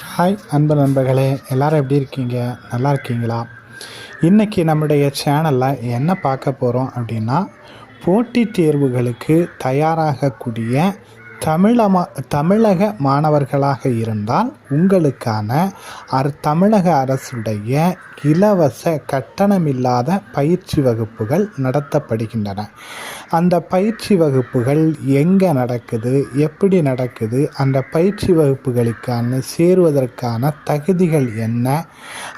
Hi அன்பு நண்பர்களே எல்லாரும் எப்படி இருக்கீங்க? நல்லா இருக்கீங்களா? இன்றைக்கி நம்முடைய சேனலில் என்ன பார்க்க போகிறோம் அப்படின்னா போட்டித் தேர்வுகளுக்கு தயாராகக்கூடிய தமிழமா தமிழக மாணவர்களாக இருந்தால் உங்களுக்கான அர் தமிழக அரசுடைய இலவச கட்டணமில்லாத பயிற்சி வகுப்புகள் நடத்தப்படுகின்றன. அந்த பயிற்சி வகுப்புகள் எங்கே நடக்குது எப்படி நடக்குது அந்த பயிற்சி வகுப்புகளுக்கான சேருவதற்கான தகுதிகள் என்ன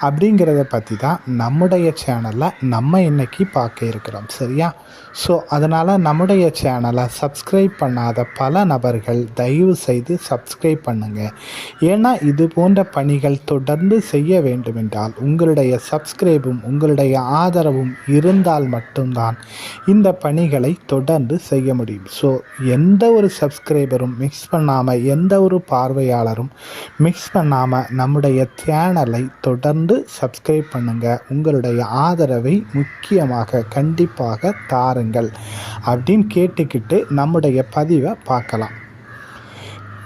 அப்படிங்கிறத பற்றி தான் நம்முடைய சேனலில் நம்ம இன்னைக்கு பார்க்க இருக்கிறோம் சரியா? ஸோ அதனால் நம்முடைய சேனலை சப்ஸ்கிரைப் பண்ணாத பல நபர் நபர்கள் தயவு செய்து சப்ஸ்கிரைப் பண்ணுங்கள் ஏன்னா இது போன்ற பணிகள் தொடர்ந்து செய்ய வேண்டுமென்றால் உங்களுடைய சப்ஸ்கிரைபும் உங்களுடைய ஆதரவும் இருந்தால் மட்டும்தான் இந்த பணிகளை தொடர்ந்து செய்ய முடியும். ஸோ எந்த ஒரு சப்ஸ்கிரைபரும் மிக்ஸ் பண்ணாமல் எந்த ஒரு பார்வையாளரும் மிக்ஸ் பண்ணாமல் நம்முடைய சேனலை தொடர்ந்து சப்ஸ்கிரைப் பண்ணுங்கள் உங்களுடைய ஆதரவை முக்கியமாக கண்டிப்பாக தாருங்கள். அப்படின்னு கேட்டுக்கிட்டு நம்முடைய பதிவை பார்க்கலாம்.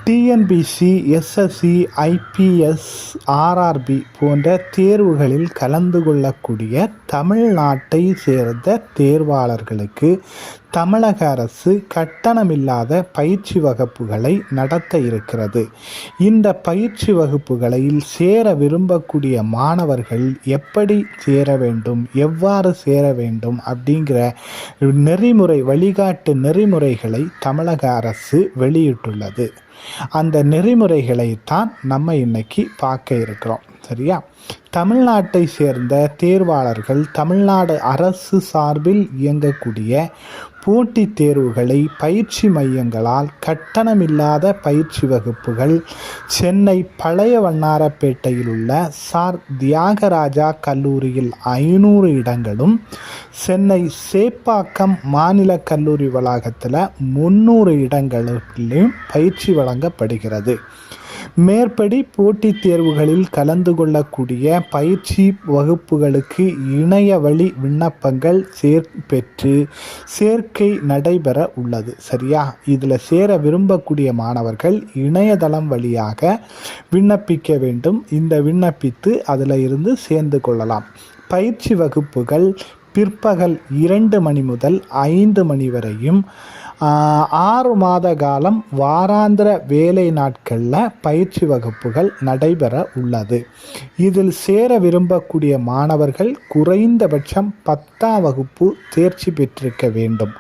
டிஎன்பிசி எஸ்எஸ்சி ஐபிஎஸ் ஆர்ஆர்பி போன்ற தேர்வுகளில் கலந்து கொள்ளக்கூடிய தமிழ்நாட்டை சேர்ந்த தேர்வாளர்களுக்கு தமிழக அரசு கட்டணமில்லாத பயிற்சி வகுப்புகளை நடத்த இருக்கிறது. இந்த பயிற்சி வகுப்புகளில் சேர விரும்பக்கூடிய மாணவர்கள் எப்படி சேர வேண்டும் எவ்வாறு சேர வேண்டும் அப்படிங்கிற நெறிமுறை வழிகாட்டு நெறிமுறைகளை தமிழக அரசு வெளியிட்டுள்ளது. அந்த நெறிமுறைகளை தான் நம்ம இன்னைக்கு பார்க்க இருக்கிறோம். சரியா? தமிழ்நாட்டை சேர்ந்த தேர்வாளர்கள் தமிழ்நாடு அரசு சார்பில் இயங்கக்கூடிய போட்டித் தேர்வுகளை பயிற்சி மையங்களால் கட்டணமில்லாத பயிற்சி வகுப்புகள் சென்னை பழைய வண்ணாரப்பேட்டையில் உள்ள சார் தியாகராஜா கல்லூரியில் ஐநூறு இடங்களும் சென்னை சேப்பாக்கம் மாநில கல்லூரி வளாகத்தில் முந்நூறு இடங்களிலும் பயிற்சி வழங்கப்படுகிறது. மேற்படி போட்டித் தேர்வுகளில் கலந்து கொள்ளக்கூடிய பயிற்சி வகுப்புகளுக்கு இணைய வழி விண்ணப்பங்கள் சேர் பெற்று சேர்க்கை நடைபெற உள்ளது. சரியா? இதில் சேர விரும்பக்கூடிய மாணவர்கள் இணையதளம் வழியாக விண்ணப்பிக்க வேண்டும். இந்த விண்ணப்பித்து அதில் இருந்து சேர்ந்து கொள்ளலாம். பயிற்சி வகுப்புகள் பிற்பகல் இரண்டு மணி முதல் ஐந்து மணி வரையும் ஆறு மாத காலம் வாராந்திர வேலை நாட்களில் பயிற்சி வகுப்புகள் நடைபெற உள்ளது. இதில் சேர விரும்பக்கூடிய மாணவர்கள் குறைந்தபட்சம் பத்தாம் வகுப்பு தேர்ச்சி பெற்றிருக்க வேண்டும்.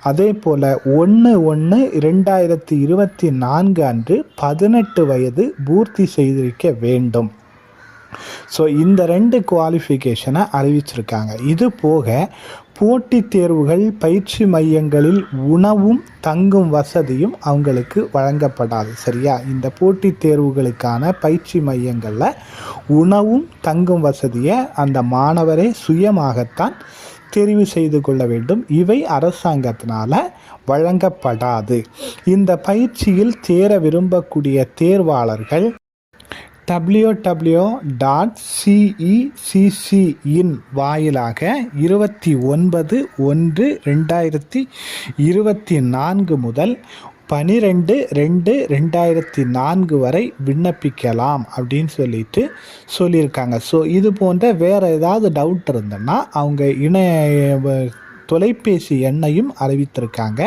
அதே போல் ஒன்று ஒன்று இரண்டாயிரத்தி இருபத்தி நான்கு அன்று பதினெட்டு வயது பூர்த்தி செய்திருக்க வேண்டும். ஸோ இந்த ரெண்டு குவாலிஃபிகேஷனை அறிவிச்சிருக்காங்க. இது போக போட்டித் தேர்வுகள் பயிற்சி மையங்களில் உணவும் தங்கும் வசதியும் அவங்களுக்கு வழங்கப்படாது சரியா? இந்த போட்டித் தேர்வுகளுக்கான பயிற்சி மையங்களில் உணவும் தங்கும் வசதியை அந்த மாணவரே சுயமாகத்தான் தெரிவு செய்து கொள்ள வேண்டும். இவை அரசாங்கத்தினால் வழங்கப்படாது. இந்த பயிற்சியில் சேர விரும்பக்கூடிய தேர்வாளர்கள் டபிள்யூடபிள்யூ டாட் சிஇசிசிஇன் வாயிலாக இருபத்தி ஒன்பது ஒன்று ரெண்டாயிரத்தி இருபத்தி நான்கு முதல் பனிரெண்டு ரெண்டு ரெண்டாயிரத்தி நான்கு வரை விண்ணப்பிக்கலாம் அப்படின்னு சொல்லிட்டு சொல்லியிருக்காங்க. ஸோ இது போன்ற வேறு ஏதாவது டவுட் இருந்ததுன்னா அவங்க இணைய தொலைபேசி எண்ணையும் அறிவித்திருக்காங்க.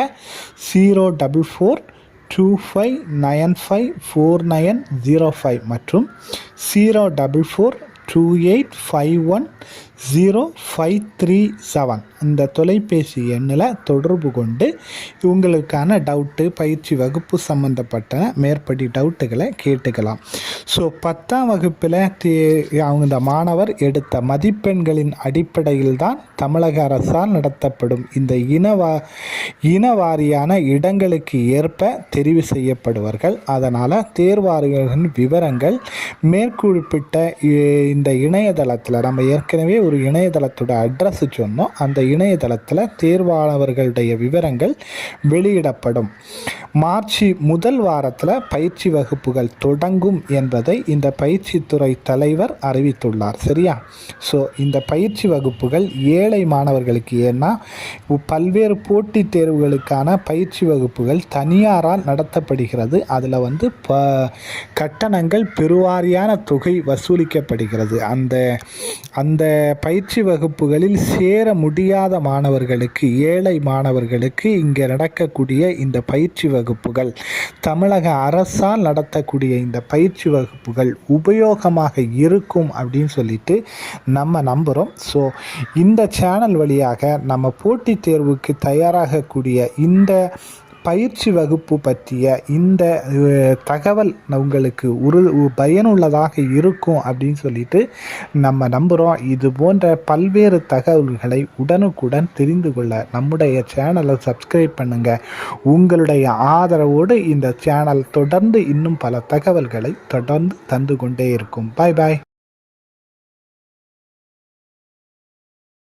Zero double four two five nine five four nine zero five மற்றும் zero double four two eight five one zero five three seven. இந்த தொலைபேசி எண்ணில் தொடர்பு கொண்டு உங்களுக்கான டவுட்டு பயிற்சி வகுப்பு சம்மந்தப்பட்ட மேற்படி டவுட்டுகளை கேட்டுக்கலாம். ஸோ பத்தாம் வகுப்பில் தே அவங்க இந்த மாணவர் எடுத்த மதிப்பெண்களின் அடிப்படையில் தான் தமிழக அரசால் நடத்தப்படும் இந்த இனவா இனவாரியான இடங்களுக்கு ஏற்ப தெரிவு செய்யப்படுவார்கள். அதனால் தேர்வாளர்களின் விவரங்கள் மேற்குறிப்பிட்ட இந்த இணையதளத்தில் நம்ம ஏற்கனவே ஒரு இணையதளத்தோட அட்ரஸ் சொன்னோம். அந்த இணையதளத்தில் தேர்வானவர்களுடைய விவரங்கள் வெளியிடப்படும். மார்ச் முதல் வாரத்தில் பயிற்சி வகுப்புகள் தொடங்கும் என்பதை இந்த பயிற்சித்துறை தலைவர் அறிவித்துள்ளார். சரியா? ஸோ இந்த பயிற்சி வகுப்புகள் ஏழை மாணவர்களுக்கு ஏன்னா பல்வேறு போட்டித் தேர்வுகளுக்கான பயிற்சி வகுப்புகள் தனியாரால் நடத்தப்படுகிறது. அதில் வந்து ப கட்டணங்கள் பெருவாரியான தொகை வசூலிக்கப்படுகிறது. அந்த அந்த பயிற்சி வகுப்புகளில் சேர முடியாத மாணவர்களுக்கு ஏழை மாணவர்களுக்கு இங்கே நடக்கக்கூடிய இந்த பயிற்சி வகுப்புகள் தமிழக அரசால் நடத்தக்கூடிய இந்த பயிற்சி வகுப்புகள் உபயோகமாக இருக்கும் அப்படின்னு சொல்லிட்டு நம்ம நம்புகிறோம் ஸோ இந்த சேனல் வழியாக நம்ம போட்டித் தேர்வுக்கு தயாராகக்கூடிய இந்த பயிற்சி வகுப்பு பற்றிய இந்த தகவல் உங்களுக்கு உரு பயனுள்ளதாக இருக்கும் அப்படின்னு சொல்லிட்டு நம்ம நம்புகிறோம் இது போன்ற பல்வேறு தகவல்களை உடனுக்குடன் தெரிந்து கொள்ள நம்முடைய சேனலை சப்ஸ்கிரைப் பண்ணுங்கள் உங்களுடைய ஆதரவோடு இந்த சேனல் தொடர்ந்து இன்னும் பல தகவல்களை தொடர்ந்து தந்து கொண்டே இருக்கும். பாய் பாய்